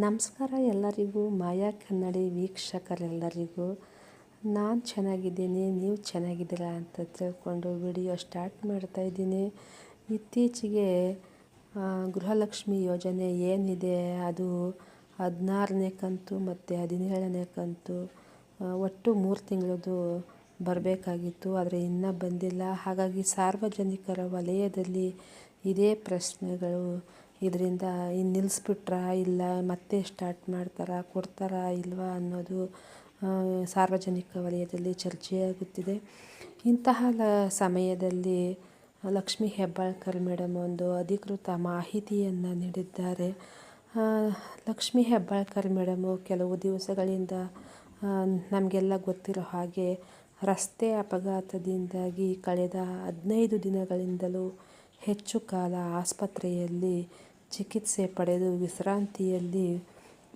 ನಮಸ್ಕಾರ ಎಲ್ಲರಿಗೂ, ಮಾಯಾ ಕನ್ನಡಿ ವೀಕ್ಷಕರೆಲ್ಲರಿಗೂ. ನಾನು ಚೆನ್ನಾಗಿದ್ದೀನಿ, ನೀವು ಚೆನ್ನಾಗಿದ್ದೀರಾ ಅಂತ ತಿಳ್ಕೊಂಡು ವಿಡಿಯೋ ಸ್ಟಾರ್ಟ್ ಮಾಡ್ತಾ ಇದ್ದೀನಿ. ಇತ್ತೀಚೆಗೆ ಗೃಹಲಕ್ಷ್ಮಿ ಯೋಜನೆ ಏನಿದೆ, ಅದು ಹದಿನಾರನೇ ಕಂತು ಮತ್ತು ಹದಿನೇಳನೇ ಕಂತು ಒಟ್ಟು ಮೂರು ತಿಂಗಳದು ಬರಬೇಕಾಗಿತ್ತು, ಆದರೆ ಇನ್ನೂ ಬಂದಿಲ್ಲ. ಹಾಗಾಗಿ ಸಾರ್ವಜನಿಕರ ವಲಯದಲ್ಲಿ ಇದೇ ಪ್ರಶ್ನೆಗಳು ಇದರಿಂದ ಇನ್ನು ನಿಲ್ಲಿಸ್ಬಿಟ್ರಾ ಇಲ್ಲ ಮತ್ತೆ ಸ್ಟಾರ್ಟ್ ಮಾಡ್ತಾರಾ, ಕೊಡ್ತಾರಾ ಇಲ್ವಾ ಅನ್ನೋದು ಸಾರ್ವಜನಿಕ ವಲಯದಲ್ಲಿ ಚರ್ಚೆಯಾಗುತ್ತಿದೆ ಇಂತಹ ಲ, ಸಮಯದಲ್ಲಿ ಲಕ್ಷ್ಮೀ ಹೆಬ್ಬಾಳ್ಕರ್ ಮೇಡಮ್ ಒಂದು ಅಧಿಕೃತ ಮಾಹಿತಿಯನ್ನು ನೀಡಿದ್ದಾರೆ. ಲಕ್ಷ್ಮೀ ಹೆಬ್ಬಾಳ್ಕರ್ ಮೇಡಮು ಕೆಲವು ದಿವಸಗಳಿಂದ ನಮಗೆಲ್ಲ ಗೊತ್ತಿರೋ ಹಾಗೆ ರಸ್ತೆ ಅಪಘಾತದಿಂದಾಗಿ ಕಳೆದ ಹದಿನೈದು ದಿನಗಳಿಂದಲೂ ಹೆಚ್ಚು ಕಾಲ ಆಸ್ಪತ್ರೆಯಲ್ಲಿ ಚಿಕಿತ್ಸೆ ಪಡೆದು ವಿಶ್ರಾಂತಿಯಲ್ಲಿ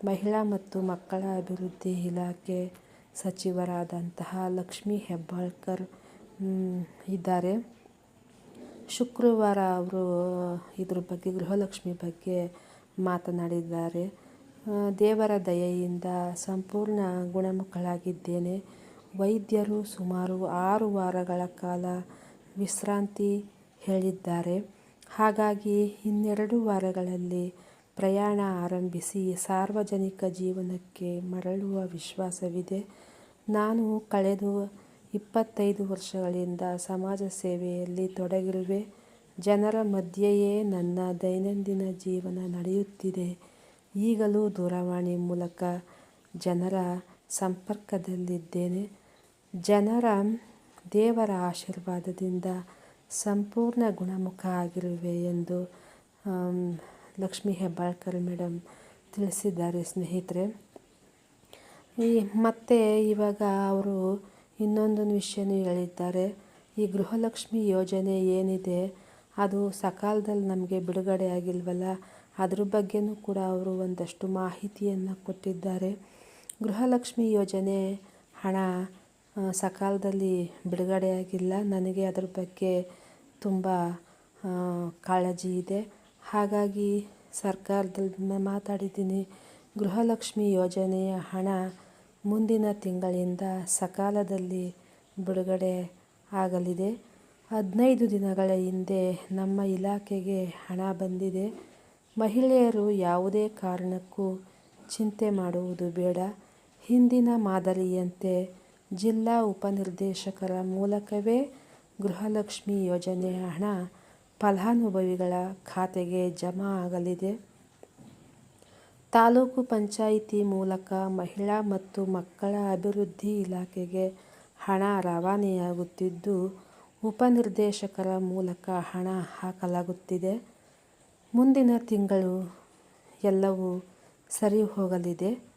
ಮಹಿಳಾ ಮತ್ತು ಮಕ್ಕಳ ಅಭಿವೃದ್ಧಿ ಇಲಾಖೆ ಸಚಿವರಾದಂತಹ ಲಕ್ಷ್ಮೀ ಹೆಬ್ಬಾಳ್ಕರ್ ಇದ್ದಾರೆ. ಶುಕ್ರವಾರ ಅವರು ಇದ್ರ ಬಗ್ಗೆ, ಗೃಹಲಕ್ಷ್ಮಿ ಬಗ್ಗೆ ಮಾತನಾಡಿದ್ದಾರೆ. ದೇವರ ದಯೆಯಿಂದ ಸಂಪೂರ್ಣ ಗುಣಮುಖಳಾಗಿದ್ದೇನೆ. ವೈದ್ಯರು ಸುಮಾರು ಆರು ವಾರಗಳ ಕಾಲ ವಿಶ್ರಾಂತಿ ಹೇಳಿದ್ದಾರೆ. ಹಾಗಾಗಿ ಇನ್ನೆರಡು ವಾರಗಳಲ್ಲಿ ಪ್ರಯಾಣ ಆರಂಭಿಸಿ ಸಾರ್ವಜನಿಕ ಜೀವನಕ್ಕೆ ಮರಳುವ ವಿಶ್ವಾಸವಿದೆ. ನಾನು ಕಳೆದ ಇಪ್ಪತ್ತೈದು ವರ್ಷಗಳಿಂದ ಸಮಾಜ ಸೇವೆಯಲ್ಲಿ ತೊಡಗಿರುವೆ. ಜನರ ಮಧ್ಯೆಯೇ ನನ್ನ ದೈನಂದಿನ ಜೀವನ ನಡೆಯುತ್ತಿದೆ. ಈಗಲೂ ದೂರವಾಣಿ ಮೂಲಕ ಜನರ ಸಂಪರ್ಕದಲ್ಲಿದ್ದೇನೆ. ಜನರ ದೇವರ ಆಶೀರ್ವಾದದಿಂದ ಸಂಪೂರ್ಣ ಗುಣಮುಖ ಆಗಿರುವೆ ಎಂದು ಲಕ್ಷ್ಮೀ ಹೆಬ್ಬಾಳ್ಕರ್ ಮೇಡಮ್ ತಿಳಿಸಿದ್ದಾರೆ ಸ್ನೇಹಿತರೆ. ಈ ಮತ್ತೆ ಇವಾಗ ಅವರು ಇನ್ನೊಂದು ವಿಷಯನೂ ಹೇಳಿದ್ದಾರೆ. ಈ ಗೃಹಲಕ್ಷ್ಮಿ ಯೋಜನೆ ಏನಿದೆ, ಅದು ಸಕಾಲದಲ್ಲಿ ನಮಗೆ ಬಿಡುಗಡೆ ಆಗಿಲ್ವಲ್ಲ, ಅದ್ರ ಬಗ್ಗೆಯೂ ಕೂಡ ಅವರು ಒಂದಷ್ಟು ಮಾಹಿತಿಯನ್ನು ಕೊಟ್ಟಿದ್ದಾರೆ. ಗೃಹಲಕ್ಷ್ಮಿ ಯೋಜನೆ ಹಣ ಸಕಾಲದಲ್ಲಿ ಬಿಡುಗಡೆಯಾಗಿಲ್ಲ ನನಗೆ ಅದರ ಬಗ್ಗೆ ತುಂಬ ಕಾಳಜಿ ಇದೆ. ಹಾಗಾಗಿ ಸರ್ಕಾರದಲ್ಲಿ ಮಾತಾಡಿದ್ದೀನಿ. ಗೃಹಲಕ್ಷ್ಮಿ ಯೋಜನೆಯ ಹಣ ಮುಂದಿನ ತಿಂಗಳಿಂದ ಸಕಾಲದಲ್ಲಿ ಬಿಡುಗಡೆ ಆಗಲಿದೆ. ಹದಿನೈದು ದಿನಗಳ ಹಿಂದೆ ನಮ್ಮ ಇಲಾಖೆಗೆ ಹಣ ಬಂದಿದೆ. ಮಹಿಳೆಯರು ಯಾವುದೇ ಕಾರಣಕ್ಕೂ ಚಿಂತೆ ಮಾಡುವುದು ಬೇಡ. ಹಿಂದಿನ ಮಾದರಿಯಂತೆ ಜಿಲ್ಲಾ ಉಪನಿರ್ದೇಶಕರ ಮೂಲಕವೇ ಗೃಹಲಕ್ಷ್ಮಿ ಯೋಜನೆಯ ಹಣ ಫಲಾನುಭವಿಗಳ ಖಾತೆಗೆ ಜಮಾ ಆಗಲಿದೆ. ತಾಲೂಕು ಪಂಚಾಯಿತಿ ಮೂಲಕ ಮಹಿಳಾ ಮತ್ತು ಮಕ್ಕಳ ಅಭಿವೃದ್ಧಿ ಇಲಾಖೆಗೆ ಹಣ ರವಾನೆಯಾಗುತ್ತಿದ್ದು, ಉಪನಿರ್ದೇಶಕರ ಮೂಲಕ ಹಣ ಹಾಕಲಾಗುತ್ತಿದೆ. ಮುಂದಿನ ತಿಂಗಳು ಎಲ್ಲವೂ ಸರಿ ಹೋಗಲಿದೆ.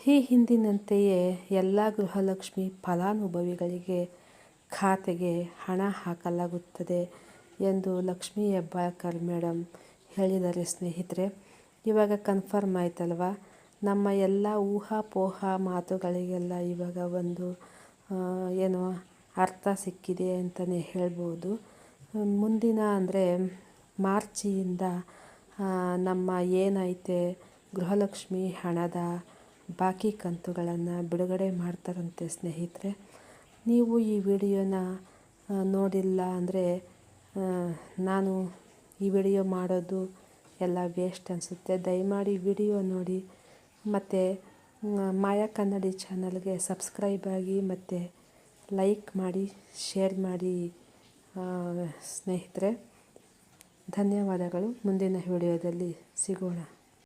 ಈ ಹಿಂದಿನಂತೆಯೇ ಎಲ್ಲ ಗೃಹಲಕ್ಷ್ಮಿ ಫಲಾನುಭವಿಗಳಿಗೆ ಖಾತೆಗೆ ಹಣ ಹಾಕಲಾಗುತ್ತದೆ ಎಂದು ಲಕ್ಷ್ಮಿ ಹೆಬ್ಬಾಳ್ಕರ್ ಮೇಡಮ್ ಹೇಳಿದ್ದಾರೆ ಸ್ನೇಹಿತರೆ. ಇವಾಗ ಕನ್ಫರ್ಮ್ ಆಯ್ತಲ್ವ? ನಮ್ಮ ಎಲ್ಲ ಊಹಾಪೋಹ ಮಾತುಗಳಿಗೆಲ್ಲ ಇವಾಗ ಒಂದು ಏನು ಅರ್ಥ ಸಿಕ್ಕಿದೆ ಅಂತಲೇ ಹೇಳ್ಬೋದು. ಮುಂದಿನ ಅಂದರೆ ಮಾರ್ಚಿಯಿಂದ ನಮ್ಮ ಏನೈತೆ ಗೃಹಲಕ್ಷ್ಮಿ ಹಣದ ಬಾಕಿ ಕಂತುಗಳನ್ನು ಬಿಡುಗಡೆ ಮಾಡ್ತಾರಂತೆ ಸ್ನೇಹಿತರೆ. ನೀವು ಈ ವಿಡಿಯೋನ ನೋಡಿಲ್ಲ ಅಂದರೆ ನಾನು ಈ ವಿಡಿಯೋ ಮಾಡೋದು ಎಲ್ಲ ವೇಸ್ಟ್ ಅನಿಸುತ್ತೆ. ದಯಮಾಡಿ ವಿಡಿಯೋ ನೋಡಿ. ಮತ್ತು ಮಾಯಾ ಕನ್ನಡಿ ಚಾನಲ್ಗೆ ಸಬ್ಸ್ಕ್ರೈಬ್ ಆಗಿ ಮತ್ತು ಲೈಕ್ ಮಾಡಿ, ಶೇರ್ ಮಾಡಿ ಸ್ನೇಹಿತರೆ. ಧನ್ಯವಾದಗಳು. ಮುಂದಿನ ವಿಡಿಯೋದಲ್ಲಿ ಸಿಗೋಣ.